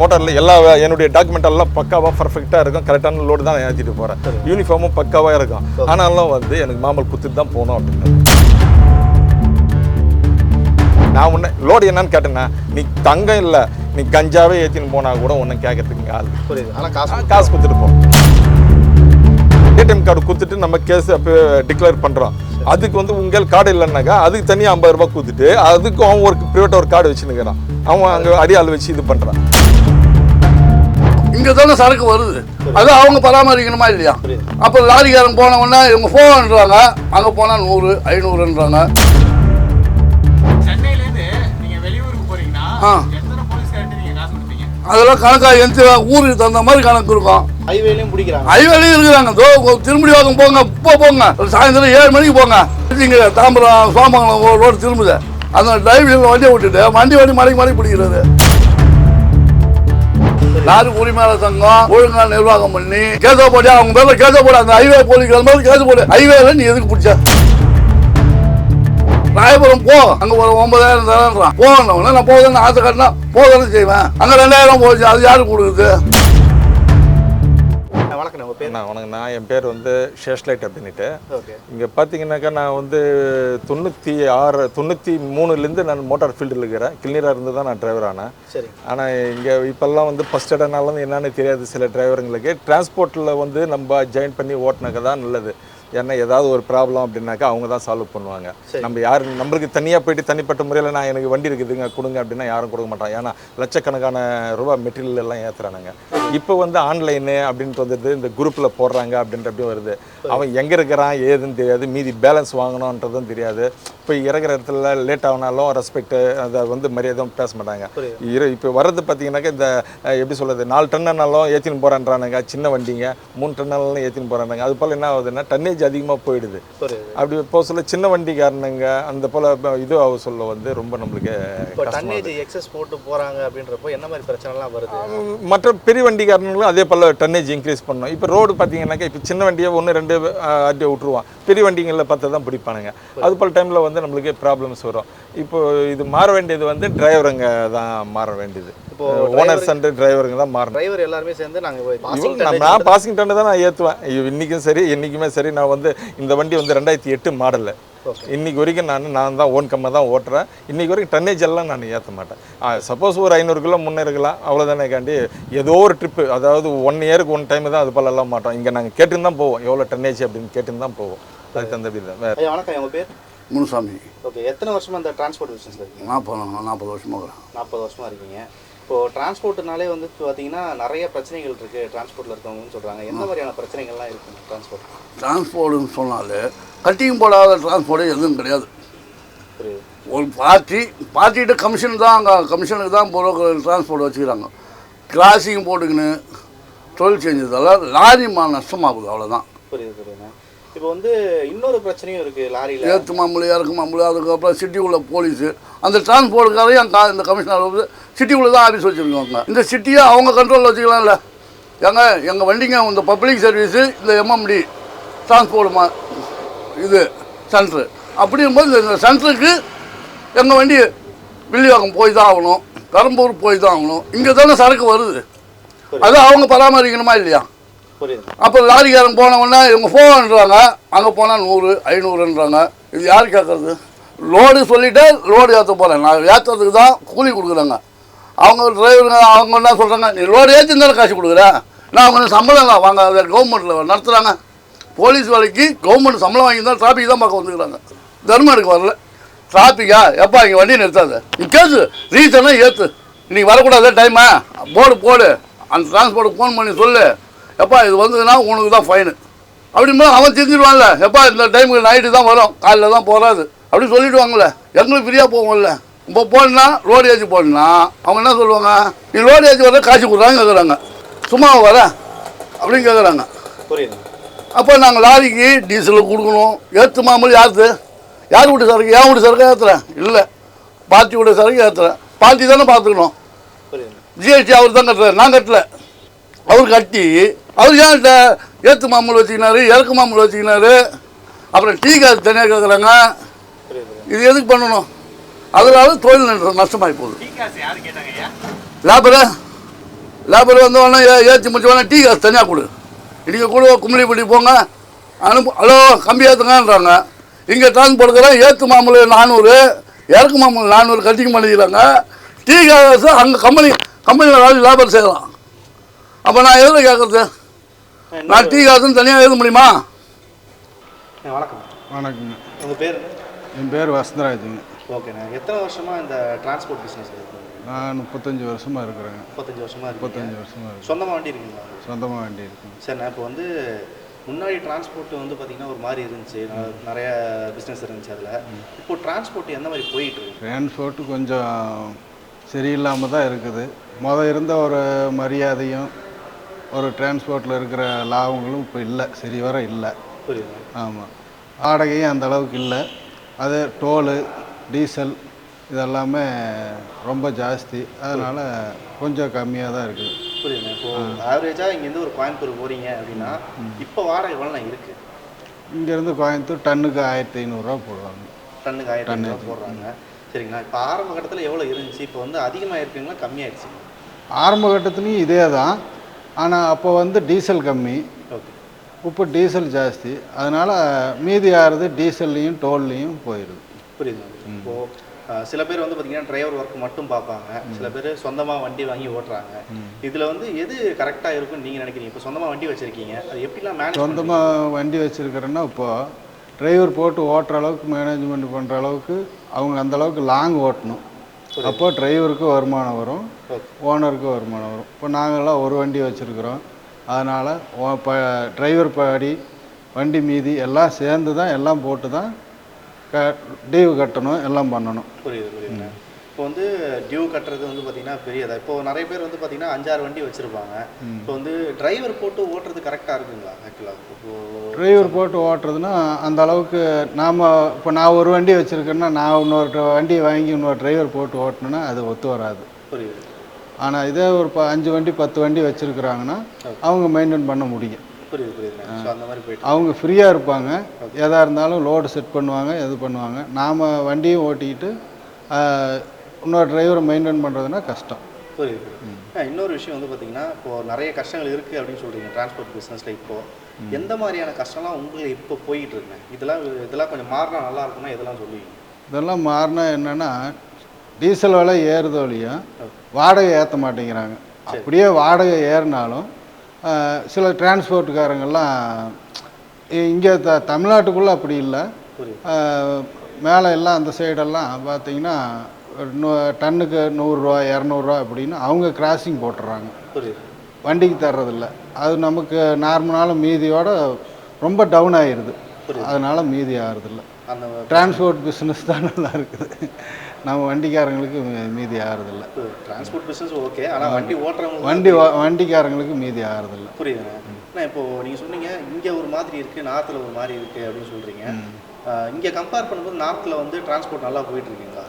மோட்டாரில் எல்லா என்னுடைய டாக்குமெண்ட் எல்லாம் பக்காவாக பர்ஃபெக்டாக இருக்கும். கரெக்டான லோடு தான் ஏற்றிட்டு போகிறேன் யூனிஃபார்மும் பக்காவாக இருக்கும். ஆனாலும் வந்து எனக்கு மாமல் குத்துட்டு தான் போகணும் அப்படின்னு. நான் உன்னை லோடு என்னன்னு கேட்டேன்னா நீ தங்கம் இல்லை நீ கஞ்சாவே ஏற்றின்னு போனால் கூட ஒன்றும் கேட்கறதுக்கு ஆள் புரியுது. ஆனால் காசு காசு கொடுத்துட்டு போ. ஏடிஎம் கார்டு கொடுத்துட்டு நம்ம கேஸ் அப்போ டிக்ளேர் பண்ணுறோம் அதுக்கு வந்து உங்கள் கார்டு இல்லைன்னாக்கா அதுக்கு தனியாக ஐம்பது ரூபாய் கொடுத்துட்டு அதுக்கும் அவன் ஒரு ப்ரைவேட் ஒரு கார்டு வச்சுன்னுக்கிறான் அவன் அங்கே அடியாள் வச்சு இது பண்ணுறான் இங்க தானே சரக்கு வருது. அது அவங்க பராமரிக்கணுமா இல்லையா? அப்போ லாரிக்காரன் போன உடனே இவங்க போகன்றாங்க அங்கே போனால் நூறு ஐநூறுன்றாங்க ஆ. அதெல்லாம் கணக்காக எந்த ஊருக்கு தகுந்த மாதிரி கணக்கு இருக்கும். ஹைவேலையும் பிடிக்கிறாங்க. ஹைவேலையும் இருக்கிறாங்க தோ திரும்படி வாக்கம் போங்க இப்போ போங்க. ஒரு சாயந்தரம் ஏழு மணிக்கு போங்க. இங்கே தாம்பரம் சோமங்கலம் ரோடு திரும்புது. அந்த டிரைவில் வண்டியை விட்டுட்டு வண்டி வண்டி மலைக்கு மலைக்கு பிடிக்கிறது. நாடு உரிமையாளர் சங்கம் ஒழுங்கா நிர்வாகம் பண்ணி கேச போடியா அவங்க பேர்ல கேச போட அந்த ஹைவே போலீஸ் மாதிரி கேச போடு. ஹைவேல நீ எதுக்கு பிடிச்ச? ராயபுரம் போ. அங்க ஒரு ஒன்பதாயிரம் தரேன்றான். போகணும் நான் போகுதுன்னு ஆசை கட்டினா போதானே செய்வேன். அங்க ரெண்டாயிரம் போச்சு அது யாரு கொடுக்குது நான் வணக்கம் நான் என் பேர் வந்து ஷேஷ்லைட் அப்படின்ட்டு இங்கே பார்த்தீங்கன்னாக்கா நான் வந்து தொண்ணூற்றி ஆறு தொண்ணூற்றி மூணுலேருந்து நான் மோட்டார் ஃபீல்டில் இருக்கிறேன். கிளினராக இருந்து தான் நான் டிரைவர் ஆனேன். ஆனால் இங்கே இப்போல்லாம் வந்து ஃபஸ்ட் இடனாலும் என்னன்னு தெரியாது சில டிரைவருங்களுக்கு டிரான்ஸ்போர்ட்டில் வந்து நம்ம ஜாயின் பண்ணி ஓட்டினாக்க தான் நல்லது. ஏன்னா ஏதாவது ஒரு ப்ராப்ளம் அப்படின்னாக்கா அவங்க தான் சால்வ் பண்ணுவாங்க. நம்ம யார் நம்மளுக்கு தனியாக போயிட்டு தனிப்பட்ட முறையில் நான் எனக்கு வண்டி இருக்குதுங்க கொடுங்க அப்படின்னா யாரும் கொடுக்க மாட்டாங்க. ஏன்னா லட்சக்கணக்கான ரூபா மெட்டீரியல் எல்லாம் ஏற்றுறானுங்க இப்போ வந்து ஆன்லைனு அப்படின்ட்டு வந்துடுது இந்த குரூப்பில் போடுறாங்க அப்படின்ற அப்படி வருது. அவன் எங்கே இருக்கிறான் ஏதுன்னு தெரியாது. மீதி பேலன்ஸ் வாங்கணுன்றதும் தெரியாது. இப்போ இறங்குற இடத்துல லேட் ஆகினாலும் ரெஸ்பெக்ட் அதை வந்து மரியாதையும் பேச மாட்டாங்க. இரு இப்போ வர்றது பார்த்தீங்கன்னாக்கா இந்த எப்படி சொல்கிறது நாலு டன்னாலும் ஏற்றின்னு போகிறான்றானுங்க சின்ன வண்டிங்க மூணு டன்னாலும் ஏற்றின்னு போகிறானுங்க அது போல் என்ன ஆகுதுன்னா டன்னேஜ் அதிகமாக போயிடுது. அப்படி போக சொல்ல சின்ன வண்டிக்காரனுங்க அந்த போல் இது சொல்ல வந்து ரொம்ப நம்மளுக்கு இப்போ டன்னேஜ் எக்ஸஸ் போட்டு போறாங்க அப்படின்றப்போ என்ன மாதிரி பிரச்சனைலாம் வருது? மற்ற பெரிய வண்டிக்காரங்களும் அதே போல் டன்னேஜ் இன்க்ரீஸ் பண்ணணும். இப்போ ரோடு பார்த்தீங்கன்னாக்கா இப்போ சின்ன வண்டியை ஒன்று ரெண்டு அடி விட்டுருவான். பெரிய வண்டிங்களில் பார்த்து தான் பிடிப்பானுங்க. அது போல் டைமில் வந்து நம்மளுக்கு ப்ராப்ளம்ஸ் வரும். இப்போ இது மாற வேண்டியது வந்து டிரைவருங்க தான் மாற வேண்டியது. இப்போ ஓனர்ஸ் அண்ட் டிரைவருங்க தான் மாறணும். டிரைவர் எல்லாருமே சேர்ந்து நாங்க போய் passing இவங்க tonnage நான் பாசிங் டன்னு தான் நான் ஏற்றுவேன் இன்றைக்கும் சரி என்றைக்குமே சரி. நான் வந்து இந்த வண்டி வந்து ரெண்டாயிரத்தி எட்டு மாடலு. இன்னைக்கு வரைக்கும் நான் நான் தான் ஓன் கம்மை தான் ஓட்டுறேன். இன்னைக்கு வரைக்கும் டன்னேஜ் எல்லாம் நான் ஏற்ற மாட்டேன். சப்போஸ் ஒரு ஐநூறு கிலோ முன்னே இருக்கலாம். அவ்வளோதானே காண்டி ஏதோ ஒரு ட்ரிப்பு அதாவது ஒன் இயருக்கு ஒன் டைம் தான் அது போல எல்லாம் மாட்டோம். இங்கே நாங்கள் கேட்டுன்னு தான் போவோம். எவ்வளோ டன்னேஜ் அப்படின்னு கேட்டுன்னு தான் போவோம். அதுக்கு தகுந்த தான் வேறு. வணக்கம். உங்க பேர்? முனுசாமி. ஓகே எத்தனை வருஷமா இந்த டிரான்ஸ்போர்ட் பிசினஸ்ல இருக்கீங்க? நாற்பது நாற்பது வருஷமாக நாற்பது வருஷமா இருக்கீங்க. இப்போ டிரான்ஸ்போர்ட்னாலே வந்து பார்த்தீங்கன்னா நிறைய பிரச்சனைகள் இருக்கு. டிரான்ஸ்போர்ட்ல இருக்கவங்கன்னு சொல்றாங்க. எந்த மாதிரியான பிரச்சனைகள்லாம் இருக்கு டிரான்ஸ்போர்ட் டிரான்ஸ்போர்ட்டுன்னு சொன்னாலே கட்டிங் போடாத டிரான்ஸ்போர்ட் எதுவும் கிடையாது. ஒரு பார்ட்டி பார்ட்டிகிட்ட கமிஷன் தான் அங்கே கமிஷனுக்கு தான் புரோக்கர் டிரான்ஸ்போர்ட் வச்சுக்கிறாங்க. கிராசிங் போட்டுக்கின்னு தொழில் செஞ்சதால லாரி மா நஷ்டமாகுது அவ்வளோதான் இப்போ வந்து இன்னொரு பிரச்சனையும் இருக்கு லாரியில. ஏற்று மாமூலி இறக்கு மாமூலி அதுக்கப்புறம் சிட்டிக்குள்ளே போலீஸு அந்த டிரான்ஸ்போர்ட்டுக்காரையும் கா இந்த கமிஷனர் வந்து சிட்டிக்குள்ளே தான் ஆஃபீஸ் வச்சுருக்காங்க. இந்த சிட்டியை அவங்க கண்ட்ரோலில் வச்சுக்கலாம்ல. ஏங்க எங்கள் வண்டிங்க இந்த பப்ளிக் சர்வீஸு இந்த எம்எம்டி டிரான்ஸ்போர்ட் இது சென்ட்ரு அப்படிங்கும்போது இந்த சென்டருக்கு எங்கள் வண்டி வில்லிவாக்கம் போய் தான் ஆகணும். பெரம்பூர் போய் தான் ஆகணும். இங்கே தானே சரக்கு வருது. அது அவங்க பராமரிக்கணுமா இல்லையா? புரியுது. அப்போ லாரிக்காரன் போன உடனே இவங்க போகன்றாங்க அங்கே போனால் நூறு ஐநூறுன்றாங்க. இது யார் கேட்குறது லோடு சொல்லிட்டு லோடு ஏற்ற போகிறேன் நான் ஏற்றுறதுக்கு தான் கூலி கொடுக்குறாங்க. அவங்க டிரைவருங்க அவங்க என்ன சொல்கிறாங்க நீ லோடு ஏற்றி தானே காசு கொடுக்குறேன் நான் அவங்க சம்பளம் வாங்க. அதை கவர்மெண்ட்டில் நடத்துகிறாங்க போலீஸ் வேலைக்கு கவர்மெண்ட் சம்பளம் வாங்கி தான் டிராஃபிக் தான் பார்க்க வந்துக்கிறாங்க தர்மம் எனக்கு வரல. டிராஃபிக்கா எப்பா இங்கே வண்டி நிறுத்தாத. நீ கேசு ரீசனாக ஏற்று இன்னைக்கு வரக்கூடாது டைமா போர்டு போடு அந்த டிரான்ஸ்போர்ட்டுக்கு ஃபோன் பண்ணி சொல்லு. எப்பா இது வந்ததுன்னா உனக்கு தான் ஃபைனு அப்படிம்போது அவன் தெரிஞ்சிடுவான்ல எப்பா இந்த டைமுக்கு நைட்டு தான் வரும். காலையில் தான் போகாது அப்படி சொல்லிவிடுவாங்கள எங்களுக்கு ஃப்ரீயாக போவோம்ல. இப்போ போடனா ரோடு ஏற்றி போடனா அவங்க என்ன சொல்லுவாங்க? நீ ரோடு ஏற்றி வர காசு கொடுறாங்க கேட்குறாங்க சும்மா வர. அப்படின்னு கேட்குறாங்க புரியுது. அப்போ நாங்கள் லாரிக்கு டீசல் கொடுக்கணும். ஏற்று மாமூல் யாருது யார் வீட்டு சரக்கு? என் வீட்டு சரக்கு ஏற்றுறேன் இல்லை. பார்ட்டி வீட்டு சரக்கு ஏற்றுறேன் பார்ட்டி தானே பார்த்துக்கணும். ஜிஎஸ்டி அவர் தான் கட்டுறாரு. நான் கட்டல. அவர் கட்டி அவர் ஏன் ஏற்று மாமூல் வச்சுக்கினாரு இறக்கு மாமூல் வச்சுக்கினாரு? அப்புறம் டீ காசு தனியாக கேட்குறாங்க இது எதுக்கு பண்ணணும்? அதனால தொழில் நஷ்டமாகி போகுது. லேபரு? லேபர் வந்த உடனே ஏ ஏற்றி முடிச்ச உடனே டீ காசு தனியாக கொடு. இன்றைக்கி கூட கும்மிடிப்பட்டி போங்க. அனுப்பு ஹலோ கம்பி ஏற்றுங்கன்றாங்க இங்கே டிரான்ஸ்போர்ட்டுக்கிறேன் ஏற்று மாமூல் நானூறு இறக்கு மாமூல் நானூறு கட்டிக்க மாட்டேங்கிறாங்க டீ காசு அங்கே கம்பெனி கம்பெனியில் வேலை லேபர் செய்யலாம் அப்போ நான் எதில் கேட்குறது நான் டீ காசுன்னு தனியாக எழுத முடியுமா? வணக்கம். வணக்கங்க. உங்கள் பேர் என் பேர் வசந்தராஜுங்க. ஓகேண்ணா. எத்தனை வருஷமா இந்த டிரான்ஸ்போர்ட் பிஸ்னஸ் இருக்கு? நான் முப்பத்தஞ்சு வருஷமாக இருக்கிறேங்க முப்பத்தஞ்சு வருஷமா இருக்கு முப்பத்தஞ்சு வருஷமாக இருக்கு சொந்தமாக வண்டி இருக்குங்களா? சொந்தமாக வண்டி இருக்குங்க சரிண்ணா. இப்போ வந்து முன்னாடி டிரான்ஸ்போர்ட் வந்து பார்த்தீங்கன்னா ஒரு மாதிரி இருந்துச்சு. நிறைய பிஸ்னஸ் இருந்துச்சு அதில். இப்போ டிரான்ஸ்போர்ட் எந்த மாதிரி போயிட்டு இருக்கு? டிரான்ஸ்போர்ட்டு கொஞ்சம் சரியில்லாமல் தான் இருக்குது. முத இருந்த ஒரு மரியாதையும் ஒரு டிரான்ஸ்போர்ட்டில் இருக்கிற லாபங்களும் இப்போ இல்லை. சரி வர இல்லை. புரியுது ஆமாம் வாடகையும் அந்த அளவுக்கு இல்லை. அது டோலு டீசல் இதெல்லாமே ரொம்ப ஜாஸ்தி. அதனால் கொஞ்சம் கம்மியாக தான் இருக்குது புரியுதுண்ணா இப்போ ஆவரேஜாக இங்கேருந்து ஒரு கோயம்புத்தூர் போறீங்க அப்படின்னா இப்போ வாடகை எவ்வளோ இருக்கு? இங்கேருந்து கோயம்புத்தூர் டன்னுக்கு ஆயிரத்தி ஐநூறுரூவா போடுவாங்க. டன்னுக்கு ஆயிரத்தி ரூபா போடுறாங்க. சரிங்களா? இப்போ ஆரம்ப கட்டத்தில் எவ்வளோ இருந்துச்சு? இப்போ வந்து அதிகமாக இருக்குங்களா கம்மியாயிடுச்சு ஆரம்ப கட்டத்துலேயும் இதே தான். ஆனால் அப்போ வந்து டீசல் கம்மி. ஓகே. இப்போ டீசல் ஜாஸ்தி. அதனால் மீதி ஆறுது டீசல்லையும் டோல்லையும் போயிடுது. புரியுது இப்போ அஹ், சில பேர் வந்து பார்த்தீங்கன்னா டிரைவர் ஒர்க் மட்டும் பார்ப்பாங்க. சில பேர் சொந்தமாக வண்டி வாங்கி ஓட்டுறாங்க. இதில் வந்து எது கரெக்டாக இருக்கும்னு நீங்கள் நினைக்கிறீங்க? இப்போ சொந்தமாக வண்டி வச்சிருக்கீங்க. அது எப்படிலாம் மேனேஜ் சொந்தமாக வண்டி வச்சுருக்கிறேன்னா இப்போது டிரைவர் போட்டு ஓட்டுற அளவுக்கு மேனேஜ்மெண்ட் பண்ணுற அளவுக்கு அவங்க அந்த அளவுக்கு லாங் ஓட்டணும். அப்போ டிரைவருக்கு வருமானம் வரும். ஓனருக்கு வருமானம் வரும். இப்போ நாங்கள்லாம் ஒரு வண்டி வச்சுருக்குறோம். அதனால் இப்போ டிரைவர் படி வண்டி மீதி எல்லாம் சேர்ந்து தான் எல்லாம் போட்டு தான் க டியூ கட்டணும் எல்லாம் பண்ணணும். புரியுது புரியுதுண்ணா இப்போ வந்து டியூ கட்டுறது வந்து பார்த்தீங்கன்னா பெரியதா? இப்போ நிறைய பேர் வந்து பார்த்தீங்கன்னா அஞ்சாறு வண்டி வச்சிருப்பாங்க. இப்போ வந்து டிரைவர் போட்டு ஓட்டுறது கரெக்டாக இருக்குங்களா? ஆக்சுவலாக இப்போ டிரைவர் போட்டு ஓட்டுறதுன்னா அந்த அளவுக்கு நாம் இப்போ நான் ஒரு வண்டி வச்சுருக்கேன்னா நான் இன்னொரு வண்டி வாங்கி இன்னொரு டிரைவர் போட்டு ஓட்டணுன்னா அது ஒத்து வராது. புரியுது. ஆனால் இதே ஒரு ப அஞ்சு வண்டி பத்து வண்டி வச்சுருக்குறாங்கன்னா அவங்க மெயின்டைன் பண்ண முடியும். புரியுது புரியுதுண்ணா ஸோ அந்த மாதிரி போயிட்டு அவங்க ஃப்ரீயாக இருப்பாங்க. எதாக இருந்தாலும் லோடு செட் பண்ணுவாங்க இது பண்ணுவாங்க. நாம் வண்டியும் ஓட்டிக்கிட்டு இன்னொரு டிரைவரை மெயின்டைன் பண்ணுறதுனா கஷ்டம். புரியுது புரியுது. ஆ, இன்னொரு விஷயம் வந்து பார்த்தீங்கன்னா இப்போ நிறைய கஷ்டங்கள் இருக்குது அப்படின்னு சொல்கிறீங்க டிரான்ஸ்போர்ட் பிஸ்னஸில் இப்போ. எந்த மாதிரியான கஷ்டம்லாம் உங்களுக்கு இப்போ போயிட்டு இருக்குங்க இதெல்லாம் இதெல்லாம் கொஞ்சம் மாறினா நல்லா இருக்கும்னா இதெல்லாம் சொல்லுவீங்க? இதெல்லாம் மாறினா என்னென்னா டீசல் விலை ஏறுது ஒழியும் வாடகை ஏற்ற மாட்டேங்கிறாங்க. அப்படியே வாடகை ஏறினாலும் சில டிரான்ஸ்போர்ட்டுக்காரங்கெல்லாம் இங்கே த தமிழ்நாட்டுக்குள்ளே அப்படி இல்லை. மேலே எல்லாம் அந்த சைடெல்லாம் பார்த்தீங்கன்னா டன்னுக்கு நூறுரூவா இரநூறுவா அப்படின்னு அவங்க கிராசிங் போட்டுறாங்க. வண்டிக்கு தர்றதில்ல. அது நமக்கு நார்மலான மீதியோட ரொம்ப டவுன் ஆயிடுது அதனால் மீதி ஆகிறதில்ல. அந்த டிரான்ஸ்போர்ட் பிஸ்னஸ் தான் நல்லா இருக்குது. நம்ம வண்டிக்காரங்களுக்கு மீதி ஆகிறதில்ல. டிரான்ஸ்போர்ட் பிஸ்னஸ் ஓகே ஆனால் வண்டி ஓட்டுறவங்க வண்டி வண்டிக்காரங்களுக்கு மீதி ஆகிறதில்ல. புரியுதுண்ணே அண்ணா இப்போ நீங்கள் சொன்னீங்க இங்கே ஒரு மாதிரி இருக்குது நார்த்தில் ஒரு மாதிரி இருக்குது அப்படின்னு சொல்கிறீங்க இங்கே கம்பேர் பண்ணும்போது நார்த்தில் வந்து டிரான்ஸ்போர்ட் நல்லா போயிட்டு இருக்கீங்களா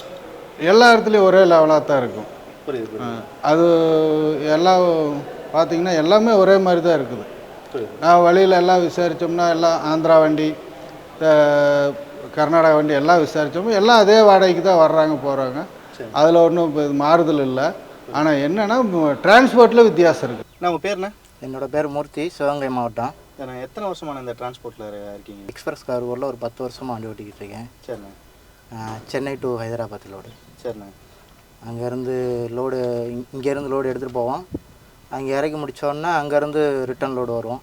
எல்லா இடத்துலையும் ஒரே லெவலாக தான் இருக்கும். புரியுது அது எல்லாம் பார்த்தீங்கன்னா எல்லாமே ஒரே மாதிரி தான் இருக்குது. நான் வழியில் எல்லாம் விசாரித்தோம்னா எல்லாம் ஆந்திரா வண்டி கர்நாடகா வண்டி எல்லாம் விசாரித்தோம். எல்லாம் அதே வாடகைக்கு தான் வர்றாங்க போகிறாங்க அதில் ஒன்றும் இப்போ மாறுதல் இல்லை. ஆனால் என்னென்னா டிரான்ஸ்போர்ட்டில் வித்தியாசம் இருக்குது நம்ம பேர்ண்ணே என்னோட பேர் மூர்த்தி சிவகங்கை மாவட்டம். நான் எத்தனை வருஷமான இந்த டிரான்ஸ்போர்ட்டில் இருக்கீங்க? எக்ஸ்பிரஸ் கார்கோவில் ஒரு பத்து வருஷமாக வண்டி ஓட்டிக்கிட்டு இருக்கேன். சரிண்ணே. சென்னை டு ஹைதராபாத் லோடு சரிண்ணே. அங்கேருந்து லோடு இங்கேருந்து லோடு எடுத்துகிட்டு போவோம். அங்கே இறக்கி முடித்தோடனே அங்கேருந்து ரிட்டர்ன் லோடு வரும்.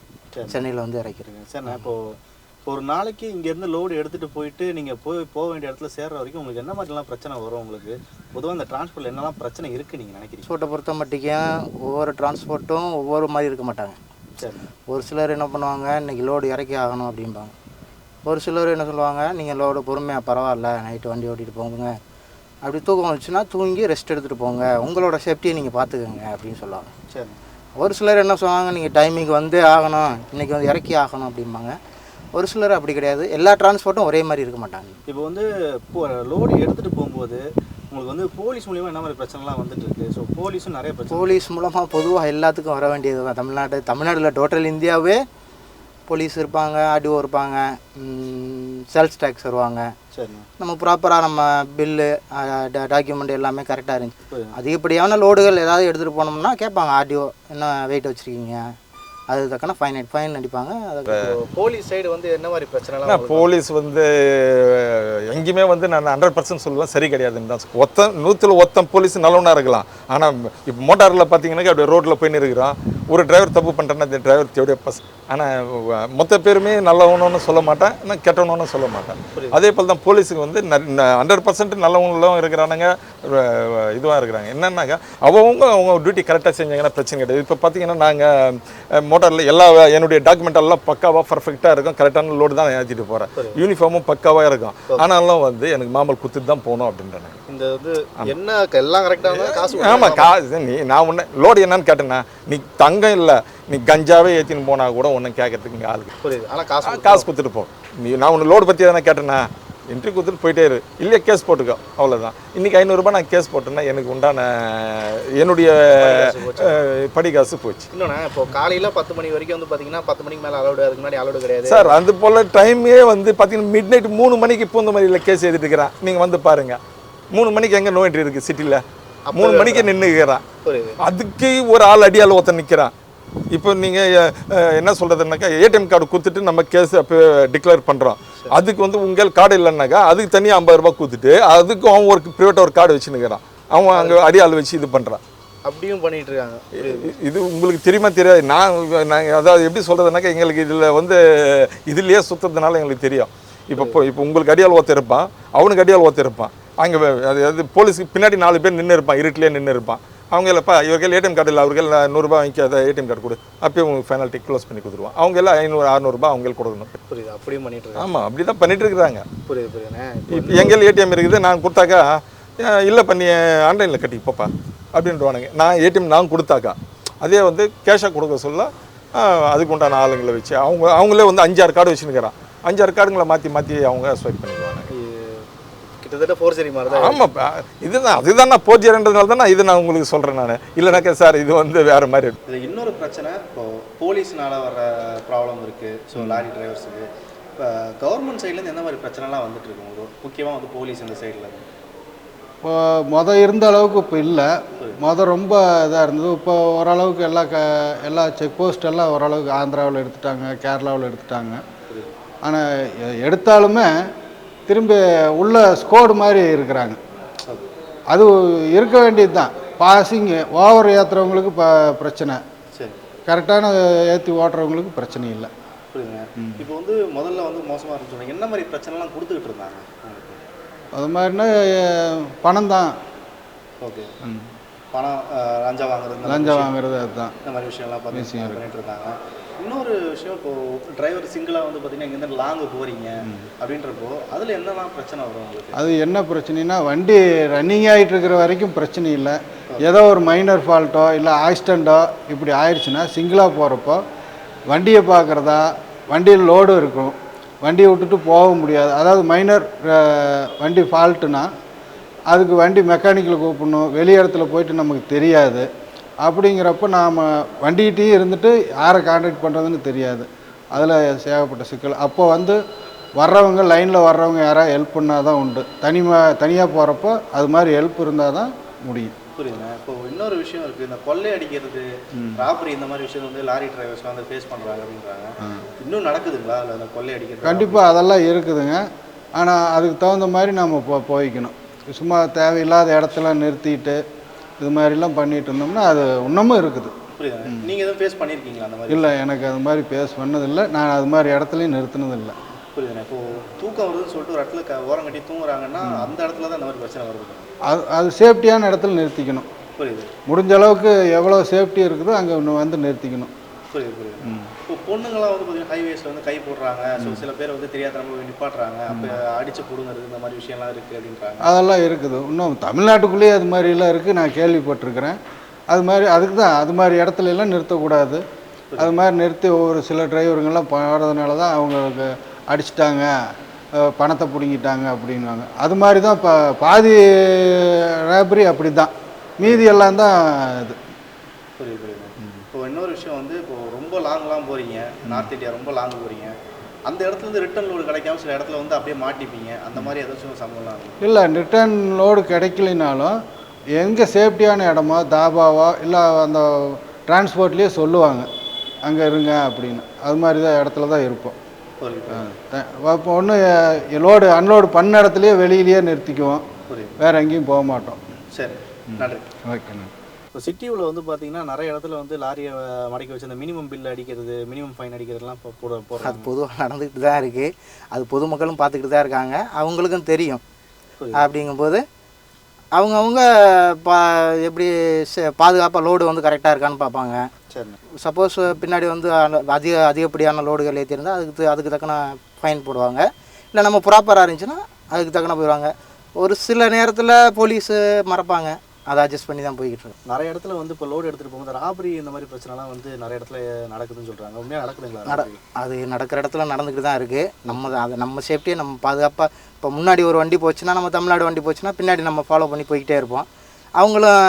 சென்னையில் வந்து இறக்கிருங்க சரிண்ணே இப்போ இப்போ ஒரு நாளைக்கு இங்கேருந்து லோடு எடுத்துகிட்டு போயிட்டு நீங்கள் போய் போக வேண்டிய இடத்துல சேர்ற வரைக்கும் உங்களுக்கு என்ன மாதிரிலாம் பிரச்சனை வரும் உங்களுக்கு? பொதுவாக இந்த டிரான்ஸ்போர்ட்டில் என்னெல்லாம் பிரச்சனை இருக்குன்னு நீங்கள் நினைக்கிறீங்க? டிரான்ஸ்போர்ட்டை பொறுத்த மட்டுக்கும் ஒவ்வொரு டிரான்ஸ்போர்ட்டும் ஒவ்வொரு மாதிரி இருக்க மாட்டாங்க. சரி. ஒரு சிலர் என்ன பண்ணுவாங்க இன்றைக்கி லோடு இறக்கி ஆகணும் அப்படிம்பாங்க. ஒரு சிலர் என்ன சொல்லுவாங்க நீங்கள் லோடு பொறுமையாக பரவாயில்ல நைட்டு வண்டி ஓட்டிகிட்டு போங்க. அப்படி தூக்கம் வந்துச்சுன்னா தூங்கி ரெஸ்ட் எடுத்துகிட்டு போங்க. உங்களோட சேஃப்டியை நீங்கள் பார்த்துக்கோங்க அப்படின்னு சொல்லுவாங்க. சரி. ஒரு சிலர் என்ன சொல்லுவாங்க நீங்கள் டைமிங் வந்தே ஆகணும் இன்றைக்கி வந்து இறக்கி ஆகணும் அப்படிம்பாங்க. ஒரு சிலர் அப்படி கிடையாது. எல்லா டிரான்ஸ்போர்ட்டும் ஒரே மாதிரி இருக்க மாட்டாங்க. இப்போ வந்து லோடு எடுத்துகிட்டு போகும்போது உங்களுக்கு வந்து போலீஸ் மூலியமாக என்ன மாதிரி பிரச்சனைலாம் வந்துட்டு இருக்கு ஸோ போலீஸும் நிறைய பிரச்சனை. போலீஸ் மூலமாக பொதுவாக எல்லாத்துக்கும் வர வேண்டியது தான். தமிழ்நாடு தமிழ்நாட்டில் டோட்டல் இந்தியாவே போலீஸ் இருப்பாங்க ஆர்டிஓ இருப்பாங்க சேல்ஸ் டேக்ஸ் வருவாங்க சரிண்ணா. நம்ம ப்ராப்பராக நம்ம பில்லு டாக்குமெண்ட் எல்லாமே கரெக்டாக இருந்துச்சு. அதிகப்படியான லோடுகள் ஏதாவது எடுத்துகிட்டு போனோம்னா கேட்பாங்க ஆர்டிஓ என்ன வெயிட் வச்சுருக்கீங்க? அது தக்கன ஃபைன் ஃபைன் அடிப்பாங்க போலீஸ் சைடு வந்து என்ன மாதிரி பிரச்சனைலாம் ஆனால் போலீஸ் வந்து எங்கேயுமே வந்து நான் ஹண்ட்ரட் பர்சன்ட் சொல்லுவேன் சரி கிடையாதுன்னு தான். ஒத்தன் நூற்றில் ஒத்தன் போலீஸ் நல்லவனாக இருக்கலாம். ஆனால் இப்போ மோட்டாரில் பார்த்தீங்கன்னா அப்படியே ரோட்டில் போய் இருக்கிறான். ஒரு டிரைவர் தப்பு பண்ணுறேன்னா அந்த டிரைவர் தேவைய பஸ் ஆனால் மொத்த பேருமே நல்லவனும் சொல்ல மாட்டேன் ஆனால் கெட்டவனும் சொல்ல மாட்டேன். அதே போல் தான் போலீஸுக்கு வந்து ஹண்ட்ரட் பர்சன்ட் நல்லவங்களும் இருக்கிறானுங்க இதுவாக இருக்கிறாங்க. என்னன்னாக்கா அவங்க அவங்க டியூட்டி கரெக்டாக செஞ்சாங்கன்னா பிரச்சனை கிடையாது. இப்போ பார்த்தீங்கன்னா நாங்கள் மோட்டாரில் எல்லா என்னுடைய டாக்குமெண்ட் எல்லாம் பக்காவாக பர்ஃபெக்டாக இருக்கும். கரெக்டான லோடு தான் ஏற்றிட்டு போகிறேன் யூனிஃபார்மும் பக்காவாக இருக்கும். ஆனாலும் வந்து எனக்கு மாமல் குத்துட்டு தான் போகணும் அப்படின்றாங்க இந்த வந்து என்ன எல்லாம் கரெக்டாக காசு ஆமாம் காசு நீ நான் ஒன்று லோடு என்னன்னு கேட்டேன்னா நீ தங்கம் இல்லை நீ கஞ்சாவே ஏற்றின்னு போனால் கூட ஒன்றும் கேட்கறதுக்கு இங்கே ஆளுக்கு புரியுது. ஆனால் காசு காசு கொடுத்துட்டு போ. நீ நான் ஒன்று லோடு பற்றி எதனா கேட்டேன்னா என்ட்ரி கொடுத்துட்டு போயிட்டே இரு. இல்லையா கேஸ் போட்டுக்கோ. அவ்வளோதான் இன்றைக்கி ஐநூறுரூபா நான் கேஸ் போட்டேன்னா எனக்கு உண்டான என்னுடைய படி காசு போச்சு. இன்னொன்று இப்போ காலையில் பத்து மணி வரைக்கும் வந்து பார்த்தீங்கன்னா பத்து மணிக்கு மேலே அலௌடு அதுக்கு முன்னாடி அலௌடு கிடையாது. சார் அது போல் டைமே வந்து பார்த்தீங்கன்னா மிட் நைட் மூணு மணிக்கு பூந்தமல்லியில் கேஸ் எழுதிட்டு இருக்கிறேன். நீங்கள் வந்து பாருங்கள் மூணு மணிக்கு எங்கே நோ என்ட்ரி இருக்குது சிட்டியில் மூணு மணிக்கு நின்றுக்கிறான் அதுக்கு ஒரு ஆள் அடியால் ஒருத்தன் நிற்கிறான் இப்போ நீங்கள் என்ன சொல்கிறதுனாக்கா ஏடிஎம் கார்டு கொடுத்துட்டு நம்ம கேஸ் அப்போ டிக்ளேர் பண்ணுறோம் அதுக்கு வந்து உங்கள் கார்டு இல்லைன்னாக்கா அதுக்கு தனியாக ஐம்பது ரூபாய் கொடுத்துட்டு அதுக்கும் அவன் ஒரு ப்ரைவேட்டாக ஒரு கார்டு வச்சுன்னுக்கிறான். அவன் அங்கே அடியாள் வச்சு இது பண்ணுறான் அப்படியும் பண்ணிட்டு இருக்காங்க. இது உங்களுக்கு தெரியுமா தெரியாது. நான் நாங்கள் அதாவது எப்படி சொல்கிறதுனாக்கா எங்களுக்கு இதில் வந்து இதுலேயே சுற்றுறதுனால எங்களுக்கு தெரியும். இப்போ இப்போ இப்போ உங்களுக்கு அடியால் ஒருத்தர் இருப்பான். அவனுக்கு அடியால் ஒருத்தர் இருப்பான். அங்கே அது அது போலீஸுக்கு பின்னாடி நாலு பேர் நின்று இருப்பான். இருட்டிலே நின்று இருப்பான். அவங்க இல்லைப்பா இவர்கள் ஏடிஎம் கார்டு இல்லை அவர்கள் நூறுரூபா வாங்கி அதை ஏடிஎம் கார்டு கொடு. அப்பயே உங்களுக்கு ஃபைனாலிட்டி க்ளோஸ் பண்ணி கொடுத்துருவான். அவங்க எல்லாம் ஐநூறு அறநூறுபா அவங்களுக்கு கொடுக்கணும். புரியுது அப்படியும் பண்ணிட்டு இருக்காங்க. ஆமாம் அப்படி தான் பண்ணிட்டு இருக்கிறாங்க. புரியுது இப்போ எங்கள் ஏடிஎம் இருக்குது நான் கொடுத்தாக்கா "அஹ், இல்லை பண்ணி ஆன்லைனில் கட்டி போப்பா அப்படின்றவானுங்க. நான் ஏடிஎம் நான் கொடுத்தாக்கா அதே வந்து கேஷாக கொடுக்க சொல்ல அதுக்கு உண்டான ஆளுங்களை வச்சு அவங்க அவங்களே வந்து அஞ்சாறு கார்டு வச்சுருக்கிறான் அஞ்சாறு கார்டுங்களை மாற்றி மாற்றி அவங்க ஸ்வைப் பண்ணிக்குவாங்க. கிட்டத்தட்ட ஃபோர்ஜரி மாதிரி தான் ஆமாப்பா இதுதான் அதுதான் நான் போஜியர்ன்றதுனால தான் நான் இது நான் உங்களுக்கு சொல்கிறேன் நான். இல்லைனாக்கா சார் இது வந்து வேறு மாதிரி இருக்கு. இது இன்னொரு பிரச்சனை இப்போ போலீஸ்னால வர ப்ராப்ளம் இருக்குது ஸோ லாரி டிரைவர்ஸுக்கு இப்போ கவர்மெண்ட் சைட்லேருந்து எந்த மாதிரி பிரச்சனைலாம் வந்துட்டு இருக்கு உங்களுக்கு? முக்கியமாக வந்து போலீஸ் இந்த சைடில் இப்போ மொதல் இருந்த அளவுக்கு இப்போ இல்லை. மொதல் ரொம்ப இதாக இருந்தது. இப்போ ஓரளவுக்கு எல்லா க எல்லா செக் போஸ்ட் எல்லாம் ஓரளவுக்கு ஆந்திராவில் எடுத்துட்டாங்க கேரளாவில் எடுத்துட்டாங்க. ஆனால் எடுத்தாலுமே திரும்பி உள்ள ஸ்கோடு மாதிரி இருக்கிறாங்க. அது இருக்க வேண்டியது தான் பாசிங் ஓவர் ஏற்றுறவங்களுக்கு ப பிரச்சனை. சரி. கரெக்டான ஏற்றி ஓட்டுறவங்களுக்கு பிரச்சனை இல்லை. புரியுதுங்க. இப்போ வந்து முதல்ல வந்து மோசமாக சொன்னீங்க. என்ன மாதிரி பிரச்சனைலாம் கொடுத்துக்கிட்டு இருந்தாங்க? அது மாதிரினா பணம் தான். ஓகே. பணம் லஞ்சம் வாங்குறது லஞ்சம். வாங்குறது அதுதான். இந்த மாதிரி விஷயம்லாம் பண்ணிட்டு இருந்தாங்க இன்னொரு விஷயம் இப்போ டிரைவர் சிங்கிளாக வந்து பார்த்தீங்கன்னா இங்கேருந்து லாங்கு போகிறீங்க அப்படின்றப்போ அதில் என்னெல்லாம் பிரச்சனை வரும் உங்களுக்கு? அது என்ன பிரச்சனைனா வண்டி ரன்னிங் ஆகிட்டு இருக்கிற வரைக்கும் பிரச்சனை இல்லை. ஏதோ ஒரு மைனர் ஃபால்ட்டோ இல்லை ஆக்சிடெண்ட்டோ இப்படி ஆயிடுச்சுன்னா சிங்கிளாக போகிறப்போ வண்டியை பார்க்குறதா வண்டியில் லோடு இருக்கும். வண்டியை விட்டுட்டு போக முடியாது. அதாவது மைனர் வண்டி ஃபால்ட்டுனா அதுக்கு வண்டி மெக்கானிக்கில் கூப்பிடணும். வெளி இடத்துல போயிட்டு நமக்கு தெரியாது. அப்படிங்கிறப்ப நாம் வண்டிகிட்டையும் இருந்துட்டு யாரை கான்டாக்ட் பண்ணுறதுன்னு தெரியாது. அதில் சேகப்பட்ட சிக்கல். அப்போ வந்து வர்றவங்க லைனில் வர்றவங்க யாராவது ஹெல்ப் பண்ணால் தான் உண்டு. தனிமா தனியாக போகிறப்போ அது மாதிரி ஹெல்ப் இருந்தால் தான் முடியும். புரியுதுங்க. இப்போ இன்னொரு விஷயம் இருக்குது இந்த கொள்ளை அடிக்கிறது ராபரி இந்த மாதிரி விஷயம் வந்து லாரி டிரைவர்ஸ்லாம் வந்து ஃபேஸ் பண்ணுறாங்க அப்படின்றாங்க. இன்னும் நடக்குதுங்களா இல்லை அந்த கொள்ளை அடிக்கிறது? கண்டிப்பாக அதெல்லாம் இருக்குதுங்க. ஆனால் அதுக்கு தகுந்த மாதிரி நம்ம போ போய்க்கணும். சும்மா தேவையில்லாத இடத்துல நிறுத்திட்டு இது மாதிரிலாம் பண்ணிட்டு இருந்தோம்னா அது இன்னமும் இருக்குது. நீங்கள் எதுவும் ஃபேஸ் பண்ணியிருக்கீங்களா அந்த மாதிரி? இல்லை எனக்கு அது மாதிரி பேஸ் பண்ணதில்லை. நான் அது மாதிரி இடத்துலையும் நிறுத்தினதில்லை. புரியுதுண்ணே இப்போ தூக்கம் வருதுன்னு சொல்லிட்டு ஒரு இடத்துல க- ஓரம் கட்டி தூங்குறாங்கன்னா அந்த இடத்துல தான் இந்த மாதிரி பிரச்சனை வருது. அது அது சேஃப்டியான இடத்துல நிறுத்திக்கணும். புரியுது. முடிஞ்ச அளவுக்கு எவ்வளோ சேஃப்டி இருக்குதோ அங்கே ஒன்று வந்து நிறுத்திக்கணும். புரியுது புரியுது. பொண்ணுங்களாம் வந்து பார்த்தீங்கன்னா ஹைவேஸில் வந்து கை போடுறாங்க. ஸோ சில பேர் வந்து தெரியாத நம்ம நிப்பாட்டுறாங்க. அப்போ அடிச்சு கொடுங்கிறது இந்த மாதிரி விஷயம்லாம் இருக்குது அப்படின்றாங்க. அதெல்லாம் இருக்குது. இன்னும் தமிழ்நாட்டுக்குள்ளேயே அது மாதிரிலாம் இருக்குது நான் கேள்விப்பட்டிருக்கிறேன். அது மாதிரி அதுக்கு தான் அது மாதிரி இடத்துல எல்லாம் நிறுத்தக்கூடாது. அது மாதிரி நிறுத்தி ஒவ்வொரு சில டிரைவருங்கெல்லாம் போகிறதுனால தான் அவங்களுக்கு அடிச்சிட்டாங்க. பணத்தை பிடுங்கிட்டாங்க அப்படின்வாங்க அது மாதிரி தான் இப்போ பாதி ரேபரி அப்படி தான் மீதி எல்லாம் தான் இது. புரியுது. புரியுது இப்போ இன்னொரு விஷயம் வந்து இப்போ ரொம்ப லாங்லாம் போகிறீங்க நார்த் இந்தியா ரொம்ப லாங் போகிறீங்க அந்த இடத்துல இருந்து ரிட்டர்ன் லோடு கிடைக்காம சில இடத்துல வந்து அப்படியே மாட்டிப்பீங்க. அந்த மாதிரி ஏதாச்சும் சம்பவம்லாம் இல்லை ரிட்டர்ன் லோடு கிடைக்கலினாலும் எங்கே சேஃப்டியான இடமா தாபாவா இல்லை அந்த டிரான்ஸ்போர்ட்லேயே சொல்லுவாங்க. அங்கே இருங்க அப்படின்னு. அது மாதிரி தான் இடத்துல தான் இருப்போம். இப்போ ஒன்று லோடு அன்லோடு பண்ண இடத்துலையே வெளியிலேயே நிறுத்திக்குவோம். வேறு எங்கேயும் போக மாட்டோம். சரி. நன்றி. ஓகேண்ணா இப்போ சிட்டியில் வந்து பார்த்தீங்கன்னா நிறைய இடத்துல வந்து லாரியை மடக்கி வச்சு அந்த மினிமம் பில் அடிக்கிறது மினிமம் ஃபைன் அடிக்கிறதுலாம் போட அது போடுறாங்க பொதுவாக நடந்துக்கிட்டு தான் இருக்குது அது பொதுமக்களும் பார்த்துக்கிட்டு தான் இருக்காங்க. அவங்களுக்கும் தெரியும். அப்படிங்கும்போது அவங்கவுங்க பா எப்படி பாதுகாப்பாக லோடு வந்து கரெக்டாக இருக்கான்னு பார்ப்பாங்க. சப்போஸ் பின்னாடி வந்து அதிக அதிகப்படியான லோடுகள் ஏற்றிருந்தால் அதுக்கு அதுக்கு தக்கன ஃபைன் போடுவாங்க. இல்லை நம்ம ப்ராப்பராக இருந்துச்சுன்னா அதுக்கு தக்கன போயிடுவாங்க. ஒரு சில நேரத்தில் போலீஸு மறப்பாங்க. அதை அட்ஜஸ்ட் பண்ணி தான் போய்கிட்டு இருக்கோம் நிறைய இடத்துல வந்து இப்போ லோடு எடுத்துகிட்டு போகும்போது ராபரி இந்த மாதிரி பிரச்சனைலாம் வந்து நிறைய இடத்துல நடக்குதுன்னு சொல்கிறாங்க உண்மையாக நடக்குதுங்களா நட? அது நடக்கிற இடத்துல நடந்துக்கிட்டு தான் இருக்குது நம்ம அது நம்ம சேஃப்டியை நம்ம பாதுகாப்பாக இப்போ முன்னாடி ஒரு வண்டி போச்சுன்னா நம்ம தமிழ்நாடு வண்டி போச்சுன்னா பின்னாடி நம்ம ஃபாலோ பண்ணி போய்கிட்டே இருப்போம். அவங்களும்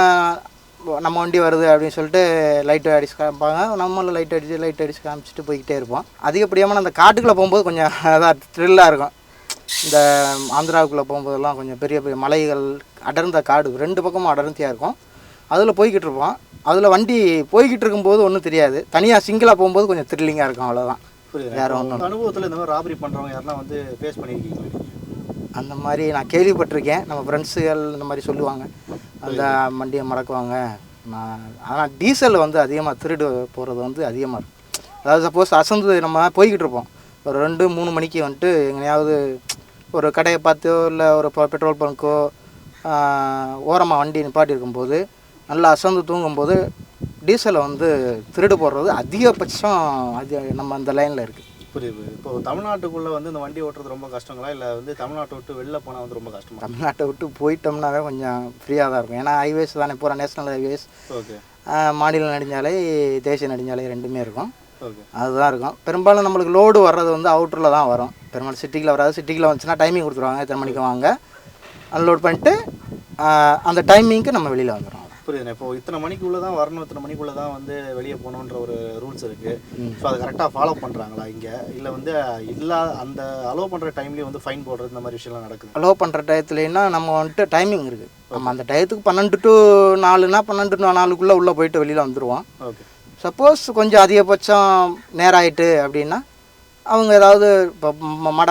நம்ம வண்டி வருது அப்படின்னு சொல்லிட்டு லைட்டு அடிச்சு காமிப்பாங்க. நம்மளும் லைட் அடிச்சு லைட் அடிச்சு காமிச்சிட்டு போய்கிட்டே இருப்போம். அதிகப்படியான அந்த காட்டுக்குள்ளே போகும்போது கொஞ்சம் அதான் த்ரில்லாக இருக்கும். இந்த ஆந்திராவுக்குள்ளே போகும்போதெல்லாம் கொஞ்சம் பெரிய பெரிய மலைகள் அடர்ந்த காடு ரெண்டு பக்கமும் அடர்த்தியாக இருக்கும். அதில் போய்கிட்டு இருப்போம். அதில் வண்டி போய்கிட்டு இருக்கும்போது ஒன்றும் தெரியாது. தனியாக சிங்கிளாக போகும்போது கொஞ்சம் த்ரில்லிங்காக இருக்கும் அவ்வளோதான் வேற உங்க அனுபவத்தில் இந்த மாதிரி ராபரி பண்ணுறவங்க யாருன்னா வந்து ஃபேஸ் பண்ணியிருக்கீங்களா நீங்க? அந்த மாதிரி நான் கேள்விப்பட்டிருக்கேன். நம்ம ஃப்ரெண்ட்ஸுகள் இந்த மாதிரி சொல்லுவாங்க. அந்த வண்டியை மறக்குவாங்க நான் ஆனால் டீசல் வந்து அதிகமாக திருடு போகிறது வந்து அதிகமாக இருக்கும். அதாவது சப்போஸ் அசந்து நம்ம போய்கிட்டு இருப்போம். ஒரு ரெண்டு மூணு மணிக்கு வந்துட்டு எங்கேயாவது ஒரு கடையை பார்த்தோ இல்லை ஒரு பெட்ரோல் பங்க்கோ ஓரமாக வண்டி நிப்பாட்டி இருக்கும்போது நல்லா அசந்து தூங்கும்போது டீசலை வந்து திருடு போடுறது அதிகபட்சம் அது நம்ம அந்த லைனில் இருக்குது புரியுது இப்போ தமிழ்நாட்டுக்குள்ளே வந்து இந்த வண்டி ஓட்டுறது ரொம்ப கஷ்டங்களா? இல்லை வந்து தமிழ்நாட்டை விட்டு வெளில போனால் வந்து ரொம்ப கஷ்டமா? தமிழ்நாட்டை விட்டு போயிட்டோம்னாவே கொஞ்சம் ஃப்ரீயாக தான் இருக்கும். ஏன்னா ஹைவேஸ் தானே பூரா நேஷனல் ஹைவேஸ் ஓகே. மாநில நெடுஞ்சாலை தேசிய நெடுஞ்சாலை ரெண்டுமே இருக்கும். அதுதான் இருக்கும். பெரும்பாலும் நம்மளுக்கு லோடு வர்றது வந்து அவுட்டரில் தான் வரும். பெரும்பாலும் சிட்டிக்குள்ள வராது. சிட்டிக்குள்ள வந்துச்சுன்னா டைமிங் கொடுத்துருவாங்க. எத்தனை மணிக்கு வாங்க. அன்லோட் பண்ணிட்டு அந்த டைமிங்க்கு நம்ம வெளியில் வந்துடும் புரியுதுண்ணே. இப்போ இத்தனை மணிக்குள்ளே தான் வரணும். இத்தனை மணிக்குள்ளே தான் வந்து வெளியே போகணுன்ற ஒரு ரூல்ஸ் இருக்குது ஸோ அதை கரெக்டாக ஃபாலோ பண்ணுறாங்களா இங்கே? இல்லை வந்து இல்லா அந்த அலோவ் பண்ணுற டைம்லேயே வந்து ஃபைன் போடுறது இந்த மாதிரி விஷயம்லாம் நடக்குது. அலோவ் பண்ணுற டயத்துலன்னா நம்ம வந்துட்டு டைமிங் இருக்குது நம்ம அந்த டயத்துக்கு பன்னெண்டு டு நாலுனா பன்னெண்டு நாலுக்குள்ளே உள்ளே போயிட்டு வெளியில் வந்துடுவோம் ஓகே சப்போஸ் கொஞ்சம் அதிகபட்சம் நேரம் ஆயிட்டு அப்படின்னா அவங்க ஏதாவது இப்போ மட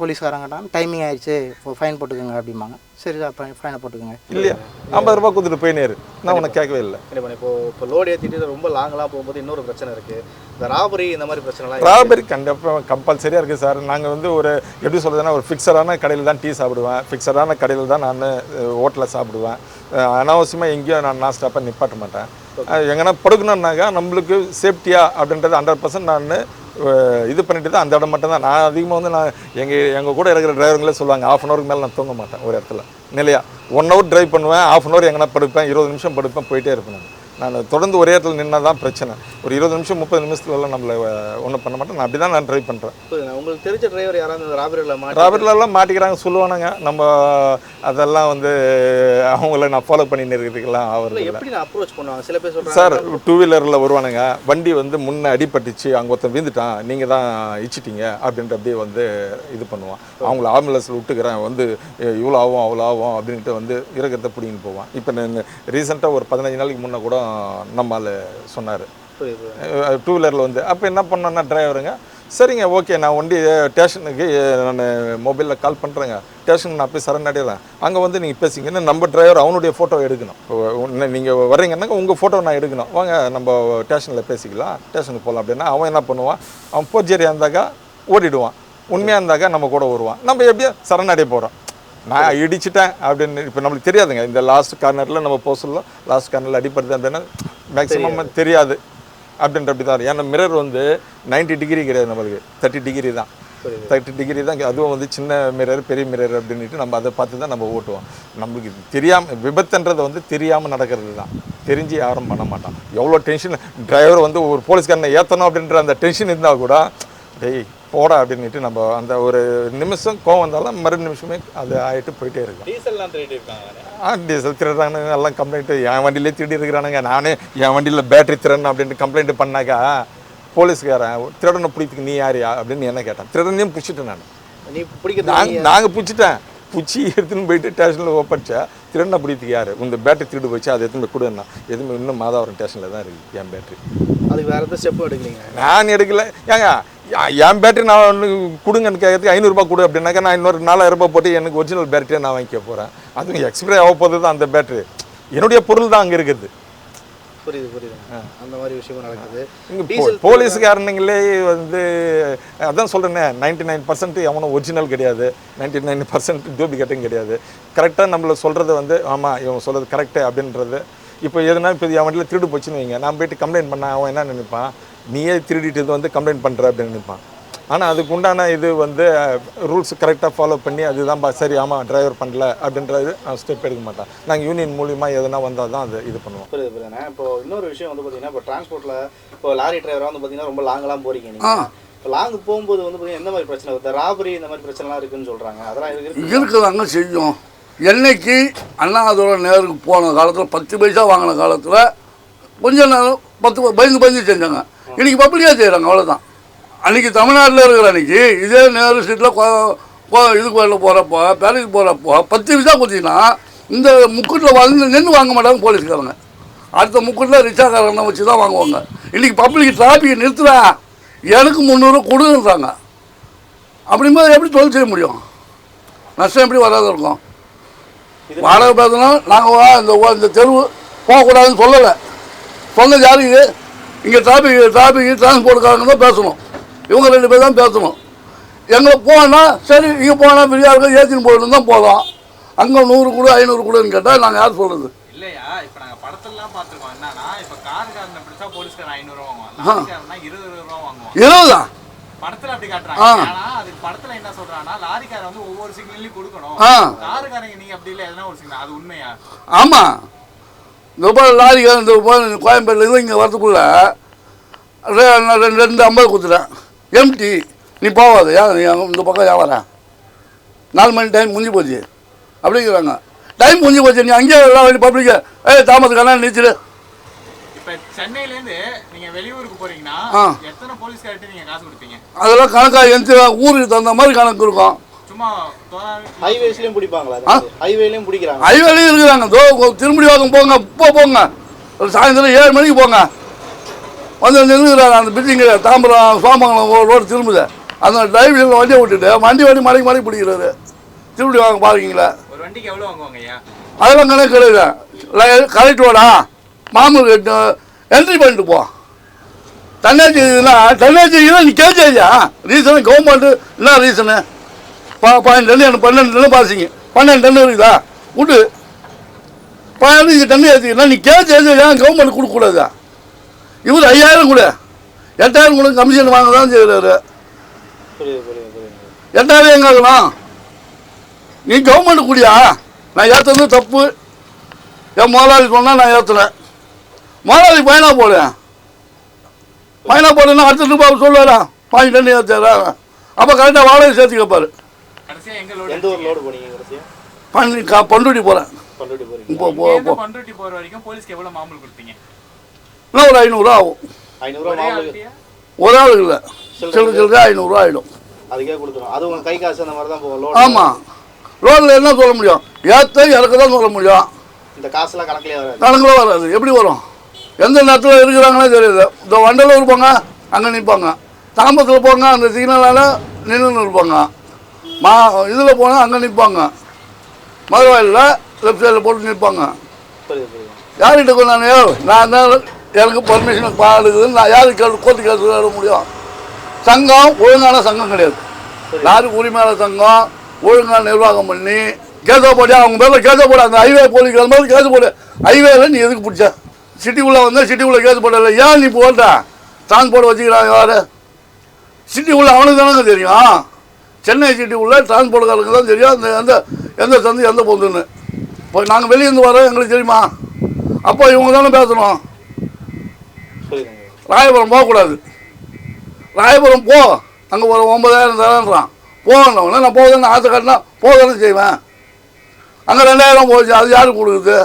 போலீஸ்காரங்கிட்ட டைமிங் ஆயிடுச்சு இப்போ ஃபைன் போட்டுக்கோங்க அப்படிம்பாங்க. சரி சார் ஃபைனை போட்டுக்கோங்க. இல்லையா? ஐம்பது ரூபாய் கொடுத்துட்டு போயினே இரு நான் உனக்கு கேட்கவே இல்லை. இல்லை இப்போ இப்போ லோடு ஏற்றிட்டு ரொம்ப லாங்கெலாம் போகும்போது இன்னொரு பிரச்சனை இருக்குது இந்த ராபரி இந்த மாதிரி பிரச்சனைலாம் ராபரி கண்டிப்பாக கம்பல்சரியாக இருக்குது சார் நாங்கள் வந்து ஒரு எப்படி சொல்கிறதுனா ஒரு ஃபிக்ஸடான கடையில் தான் டீ சாப்பிடுவேன். ஃபிக்ஸடான கடையில் தான் நான் ஹோட்டலில் சாப்பிடுவேன். அனாவசியமாக எங்கேயும் நான் நான் ஸ்டாப்பாக நிப்பாட்ட மாட்டேன். எங்கன்னா படுக்கணுன்னாக்கா நம்மளுக்கு சேஃப்டியா அப்படின்றது ஹண்ட்ரட் பர்சன்ட் நான் இது பண்ணிட்டு தான் அந்த இடம் மட்டும்தான். நான் அதிகமாக வந்து நான் எங்கள் எங்கள் கூட இருக்கிற டிரைவருங்களே சொல்லுவாங்க ஆஃப் அன் ஹவருக்கு மேலே நான் தூங்க மாட்டேன். ஒரு இடத்துல. நிலையா ஒன் ஹவர் டிரைவ் பண்ணுவேன் ஆஃப் அன் ஹவர் எங்கன்னா படுப்பேன் இருபது நிமிஷம் படுப்பேன் போயிட்டே இருப்பேன் நான். தொடர்ந்து ஒரே இடத்துல நின்னா தான் பிரச்சனை. ஒரு இருபது நிமிஷம் முப்பது நிமிஷத்துலலாம் நம்மளை ஒன்றும் பண்ண மாட்டேன் நான் அப்படி தான் நான் ட்ரை பண்ணுறேன். உங்களுக்கு தெரிஞ்ச டிரைவர் யாராவது மாட்டி ராபர்ட்லலாம் மாட்டிக்கிறாங்க சொல்லுவானுங்க. நம்ம அதெல்லாம் வந்து அவங்கள நான் ஃபாலோ பண்ணின்னு இருக்கிறதுக்கெல்லாம் அவர் எப்படி நான் அப்ரோச் பண்ணுவாங்க? சில பேர் சொல்கிறாங்க சார் டூ வீலரில் வருவானுங்க. வண்டி வந்து முன்ன அடிபட்டுச்சு. அங்கே ஒருத்தன் விழுந்துட்டான். நீங்கள் தான் இச்சிட்டீங்க அப்படின்ட்டு அப்படியே வந்து இது பண்ணுவான். அவங்கள ஆம்புலன்ஸில் விட்டுக்கிறேன். வந்து இவ்வளோ ஆகும் அவ்வளோ ஆகும் அப்படின்ட்டு வந்து இருக்கிறத பிடிங்கின்னு போவான். இப்போ நான் ரீசெண்டாக ஒரு பதினஞ்சு நாளைக்கு முன்னே கூட நம்ம ஆள் சொன்னார் டூ வீலரில் வந்து. அப்போ என்ன பண்ணோன்னா டிரைவருங்க சரிங்க ஓகே நான் வண்டி ஸ்டேஷனுக்கு நான் மொபைலில் கால் பண்ணுறேங்க ஸ்டேஷனுக்கு நான் போய் சரண் அடையிறேன் அங்கே வந்து நீங்கள் பேசிங்கன்னா நம்ம டிரைவர் அவனுடைய ஃபோட்டோ எடுக்கணும். நீங்கள் வர்றீங்கன்னா உங்கள் ஃபோட்டோ நான் எடுக்கணும். வாங்க நம்ம ஸ்டேஷனில் பேசிக்கலாம். ஸ்டேஷனுக்கு போகலாம் அப்படின்னா அவன் என்ன பண்ணுவான்? அவன் போர்ஜரியாக இருந்தாக்கா ஓடிடுவான். உண்மையாக இருந்தாக்கா நம்ம கூட வருவான். நம்ம எப்படியோ சரணடைய போகிறோம் நான் இடிச்சிட்டேன் அப்படின்னு இப்போ நம்மளுக்கு தெரியாதுங்க. இந்த லாஸ்ட் கார்னரில் நம்ம சொல்ல லாஸ்ட் கார்னரில் அடிப்படுது அப்படின்னா மேக்ஸிமம் தெரியாது. அப்படின்ற அப்படி தான் ஏன்னா மிரர் வந்து 90 டிகிரி கிடையாது நம்மளுக்கு. தேர்ட்டி டிகிரி தான். தேர்ட்டி டிகிரி தான் அதுவும் வந்து சின்ன மிரர் பெரிய மிரர் அப்படின்ட்டு நம்ம அதை பார்த்து தான் நம்ம ஓட்டுவோம். நம்மளுக்கு தெரியாமல் விபத்துன்றது வந்து தெரியாமல் நடக்கிறது தான். தெரிஞ்சு யாரும் பண்ண மாட்டான். எவ்வளோ டென்ஷன் டிரைவர் வந்து ஒரு போலீஸ்காரனை ஏற்றணும் அப்படின்ற அந்த டென்ஷன் இருந்தால் கூட டேய் போடா அப்படின்ட்டு நம்ம அந்த ஒரு நிமிஷம் கோவம் வந்தாலும் மறு நிமிஷமே அது ஆகிட்டு போயிட்டே இருக்கும். டீசல்லாம் திருடி இருக்காங்க ஆ டீசல் திருடுறானுங்க எல்லாம் கம்ப்ளைண்ட்டு என் வண்டியிலே திருடி இருக்கிறானுங்க. நானே என் வண்டியில் பேட்டரி திருடணும் அப்படின்ட்டு கம்ப்ளைண்ட் பண்ணாக்கா போலீஸ்காரன் திருடனை பிடித்துக்கு நீ யாரியா அப்படின்னு என்ன கேட்டான். திருடனையும் பிடிச்சிட்டேன் நான். நீ பிடிக்கிறது நாங்கள் நாங்கள் பிடிச்சிட்டேன். பிடிச்சி எடுத்துன்னு போயிட்டு ஸ்டேஷனில் ஒப்படைச்சா திருடனை பிடித்துக்கு யார்? இந்த பேட்டரி திருடு போச்சு அதை போய் கொடுன்னா. எதுவுமே இன்னும் மாதாவரம் ஸ்டேஷனில் தான் இருக்குது என் பேட்டரி அதுக்கு வேற எதாவது ஸ்டெப் எடுக்கிறீங்க நான் எடுக்கல. ஏங்க என் பேட்டரி நான் கொடுங்கன்னு கேட்கறதுக்கு ஐநூறுரூபா கொடு அப்படின்னாக்கா நான் இன்னொரு நாலாயிரம் ரூபாய் போட்டு எனக்கு ஒரிஜினல் பேட்டரியை நான் வாங்கிக்க போகிறேன் அதுவும் எக்ஸ்பிரே ஆக போகுது தான் அந்த பேட்டரி என்னுடைய பொருள் தான் அங்கே இருக்குது. புரியுது புரியுது. அந்த மாதிரி விஷயமும் நடக்குது. போலீஸ்காரனுங்களே வந்து அதான் சொல்கிறேனே நைன்டி நைன் பர்சன்ட் எவனும் ஒரிஜினல் கிடையாது. நைன்டி நைன் பர்சன்ட் டூப்ளிகேட்டும் கிடையாது. கரெக்டாக நம்மள சொல்கிறது வந்து ஆமாம் இவன் சொல்கிறது கரெக்டு அப்படின்றது. இப்போ எதுனா இப்போ என் வண்டியில் திருடு போச்சுன்னு வைங்க. நான் போயிட்டு கம்ப்ளைண்ட் பண்ண அவன் என்ன நினைப்பான்? நீயே திருடிட்டு இது வந்து கம்ப்ளைண்ட் பண்ணுற அப்படின்னு நினைப்பான். ஆனால் அதுக்கு உண்டான இது வந்து ரூல்ஸ் கரெக்டாக ஃபாலோ பண்ணி அதுதான் பா சரி ஆமாம் டிரைவர் பண்ணல அப்படின்றது ஸ்டெப் எடுக்க மாட்டான். நாங்கள் யூனியன் மூலியமாக எதுனா வந்தால் தான் அது இது பண்ணுவோம். புரியுது புரியுதுண்ணே இப்போ இன்னொரு விஷயம் வந்து பார்த்தீங்கன்னா இப்போ டிரான்ஸ்போர்ட்டில் இப்போ லாரி டிரைவராக வந்து பார்த்தீங்கன்னா ரொம்ப லாங்கெல்லாம் போறீங்க நீங்கள் இப்போ லாங் போகும்போது வந்து பார்த்தீங்கன்னா எந்த மாதிரி பிரச்சனை வருது? ராபரி இந்த மாதிரி பிரச்சனைலாம் இருக்குன்னு சொல்கிறாங்க அதெல்லாம் இருக்கு இருக்குதாங்க செய்யும். என்னைக்கு அண்ணாதுரை நேருக்கு போன காலத்தில் பத்து பைசா வாங்கின காலத்தில் கொஞ்சம் நேரம் பத்து பயந்து பயந்து செஞ்சாங்க. இன்னைக்கு பப்ளிக்காக செய்கிறாங்க அவ்வளோதான் அன்றைக்கி தமிழ்நாட்டில் இருக்கிற அன்றைக்கி இதே நேரு ஸ்ட்ரீட்டில் இதுக்கு வரல போகிறப்போ பேரேஜ் போகிறப்போ பத்து பைசா கொடுத்தீங்கன்னா இந்த முக்கூட்டில் வந்து நின்று வாங்க மாட்டாங்க போலீஸ்காரங்க. அடுத்த முக்கூட்டில் ரிச்சாக்காரங்க வச்சு தான் வாங்குவாங்க. இன்றைக்கி பப்ளிக் டிராஃபிக் நிறுத்துறா எனக்கு முந்நூறு கொடுன்றாங்க அப்படிங்கும்போது எப்படி தொழில் செய்ய முடியும்? நஷ்டம் எப்படி வராத இருக்கும்? வாடகை பேசணும். நாங்கள் இந்த இந்த தெருவு போகக்கூடாதுன்னு சொல்லலை. சொன்னது யாருக்கு இங்கே டிராஃபிக் டிராஃபிக் டிரான்ஸ்போர்ட்காரங்க தான் பேசணும். இவங்க ரெண்டு பேர் தான் பேசணும். எங்களை போனால் சரி இங்கே போனால் ஃப்ரீயாக இருக்கும் ஏற்றின்னு போயிட்டு தான் போதும் அங்கே நூறு கொடு ஐநூறு கொடுன்னு கேட்டால் நாங்கள் யார் சொல்கிறது இல்லையா? இப்ப நாங்க படத்தெல்லாம் பார்த்திருக்கோம். என்னன்னா இப்ப கார்காரனை பிடிச்சா போலீஸ்காரன் ஐநூறு ரூபா வாங்குவான். லாரிக்காரனா இருபது ரூபா வாங்குவான். இருபதா? படத்துல அப்படி ஆ. காட்டுறாங்க ஆனா அதுக்கு படத்துல என்ன சொல்றாங்கன்னா லாரிக்காரன் வந்து ஒவ்வொரு சிக்னல்லையும் கொடுக்கணும். ஆ. காருக்காரங்க நீங்க அப்படி இல்லை. எதனா ஒரு சிக்னல் அது உண்மையா? ஆமாம் இந்த போல லாரிக்கு இந்த போல கோயம்பேட்டிலேருந்து இங்கே வரதுக்குள்ள நான் ரெண்டு ரெண்டு ஐம்பது கொடுத்துட்டேன். எம்டி நீ போவாத. ஏன் நீ இந்த பக்கம் ஏன் வர. நாலு மணி டைம் முடிஞ்சு போச்சு. அப்படிங்கிறாங்க டைம் முடிஞ்சு போச்சு. நீ அங்கேயே எல்லாம் வழி பப்ளிக்கு ஏய் தாமத்துக்கான கொடுப்பீங்க அதெல்லாம் கணக்காக எந்த ஊருக்கு தகுந்த மாதிரி கணக்கு இருக்கும். ஹைவேஸ்லயும் பிடிப்பாங்களா? ஹைவேலையும் பிடிக்கிறாங்க ஹைவேலையும் இருக்கிறாங்க தோ திரும்படி வாங்க போங்க இப்போ போங்க. ஒரு சாயந்தரம் ஏழு மணிக்கு போங்க. வந்து நின்றுக்கிறாங்க அந்த பில்டிங்கு தாம்பரம் சோமங்கலம் ரோடு திரும்புது. அந்த டிரைவில் வண்டியை விட்டுட்டு வண்டி வண்டி மலைக்கு மலைக்கு பிடிக்கிறாரு. திரும்படி வாங்க பார்க்கிங்களா ஒரு வண்டிக்கு எவ்வளவு வாங்குவாங்க ஐயா? அதெல்லாம் கணக்கு கிடையாது. கரெக்ட் வாடா மாமூல் என்ட்ரி பண்ணிட்டு போ. தன்னாட்சி இதுனா தன்னாட்சி நீ கேட்காதியா ரீசனு கவர்மெண்ட்டு என்ன ரீசனு பா பதினஞ்சு டன்னு எனக்கு பன்னெண்டு டன்னு பாசிங்க. பன்னெண்டு டன்னு இருக்குதா? விட்டு பதினஞ்சு டன்னு ஏற்றிக்கினா நீ கேட்க ஏன் கவர்மெண்ட் கொடுக்கக்கூடாதா இவர் ஐயாயிரம் கொடு. எட்டாயிரம் கூட கமிஷன் வாங்க தான் செய்கிறாரு எட்டாயிரம் எங்க ஆகணும்? நீ கவர்மெண்ட் குடியா? நான் ஏற்றுறது தப்பு. என் முதலாளி சொன்னால் நான் ஏற்றுறேன் முதலாளி பயனா போடுறேன் பயனா போடுன்னா அடுத்த ரூபாய் சொல்லுவாரா? பாஞ்சு டன்னு ஏற்றுறா அப்போ கரெக்டாக வாடகை சேர்த்து கேட்பாரு கடைசியா எங்க எந்த லோடு ஒரு லோடு போனீங்க கடைசியா பண்ணி கா பண்டுடி போகிறேன் பண்ருட்டி போறீங்க. இப்போ போ போ. பண்ருட்டி போற வரைக்கும் போலீஸ்க்கு மாமூல் இன்னும் ஒரு ஐநூறுரூவா ஆகும். ஐநூறுரூவா ஒரே ஆளுக்கு இல்லை. சில்லு சில்லு ஐநூறுரூவா ஆகிடும் அதுக்கே கொடுத்துரும். அது உங்க கை காசு அந்த மாதிரி தான் போகும். லோடு. ஆமாம் ரோட்டில் என்ன சொல்ல முடியும்? ஏற்ற இறக்க தான் சொல்ல முடியும். இந்த காசுலாம் கணக்குலயே வராது. கணக்கில் வராது. எப்படி வரும்? எந்த நேரத்தில் இருக்கிறாங்களே தெரியுது. இந்த வண்டலூர் இருப்பாங்க அங்கே நிற்பாங்க தாம்பரத்தில் போங்க அந்த சிக்னலால் நின்று இருப்பாங்க. மா இதில் போனால் அங்கே நிற்பாங்க மதுரவாயில் லெஃப்ட் சைடில் போட்டு நிற்பாங்க யார்கிட்ட கொண்டானோ நான் தான் எனக்கு பர்மிஷன் பாடுக்குதுன்னு நான் யாருக்கு கேட்டு கோர்ட்டு கேட்டு விளையாட முடியும். சங்கம் ஒழுங்கான சங்கம் கிடையாது. லாரி உரிமையாளர் சங்கம் ஒழுங்கான நிர்வாகம் பண்ணி கேஸை போட்டு அவங்க பேரில் கேஸை போட அந்த ஹைவே போலீஸ் மாதிரி கேஸ் போடு. ஹைவேல நீ எதுக்கு பிடிச்ச? சிட்டிக்குள்ளே வந்தால் சிட்டிக்குள்ளே கேஸ் போடல. ஏன் நீ போட்ட? டிரான்ஸ்போர்ட் வச்சுக்கிறாங்க யார்? சிட்டிக்குள்ளே அவனுக்கு தானங்க தெரியும். சென்னை சிட்டிக்குள்ளே டிரான்ஸ்போர்ட்காரருக்கு தான் தெரியும் அந்த எந்த எந்த சந்து எந்த பொந்துன்னு இப்போ நாங்கள் வெளியேருந்து வரோம் எங்களுக்கு தெரியுமா? அப்போ இவங்க தானே பேசணும். ராயபுரம் போகக்கூடாது. ராயபுரம் போ. அங்கே ஒரு ஒன்பதாயிரம் தரேன்றான். போகணுன்னு நான் போகுதுன்னு ஆசை காட்டினா போதானே செய்வேன். அங்கே ரெண்டாயிரம் போச்சு. அது யாருக்கு கொடுக்குது